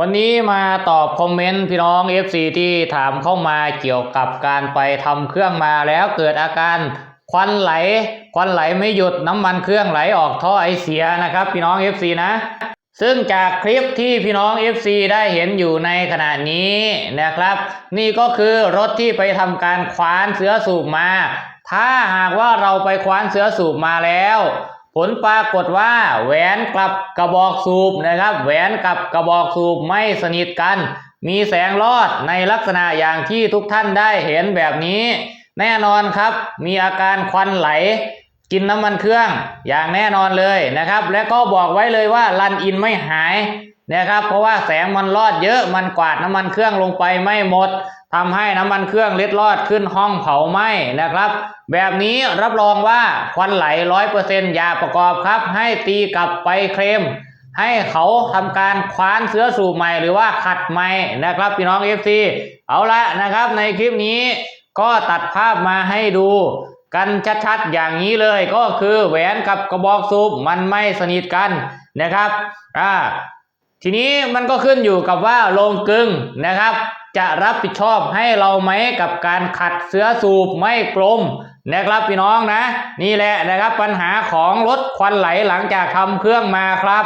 วันนี้มาตอบคอมเมนต์พี่น้อง FC ที่ถามเข้ามาเกี่ยวกับการไปทำเครื่องมาแล้วเกิดอาการควันไหล ควันไหลไม่หยุดน้ำมันเครื่องไหลออกท่อไอเสียนะครับพี่น้อง FC นะ ซึ่งจากคลิปที่พี่น้อง FC ได้เห็นอยู่ในขณะนี้นะครับ นี่ก็คือรถที่ไปทำการคว้านเสือสูบมา ถ้าหากว่าเราไปคว้านเสือสูบมาแล้ว ผลปรากฏว่าแหวนกับกระบอกสูบนะครับ แหวนกับกระบอกสูบไม่สนิทกัน มีแสงรอดในลักษณะอย่างที่ทุกท่านได้เห็นแบบนี้ แน่นอนครับ มีอาการควันไหล กินน้ำมันเครื่องอย่างแน่นอนเลยนะครับ และก็บอกไว้เลยว่ารันอินไม่หายนะครับ เพราะว่าแสงมันรอดเยอะมันกวาดน้ำมันเครื่องลงไปไม่หมด ทำให้น้ำมันเครื่องเล็ดลอดขึ้นห้องเผาไหม้นะครับ แบบนี้รับรองว่าควันไหลร้อยเปอร์เซ็นต์อย่าประกอบครับ ให้ตีกลับไปเคลมให้เขาทำการคว้านเสื้อสูบใหม่หรือว่าขัดใหม่นะครับพี่น้อง FC เอาละนะครับในคลิปนี้ก็ตัดภาพมาให้ดู กันชัดๆอย่างนี้เลยก็คือแหวนกับกระบอกสูบมันไม่สนิทกันนะครับอ่าทีนี้มันก็ขึ้นอยู่กับว่าโรงกลึงนะครับ จะรับผิดชอบให้เราไหมกับการขัดเสื้อสูบไม่กลมนะครับพี่น้องนะ นี่แหละนะครับปัญหาของรถควันไหลหลังจากทำเครื่องมาครับ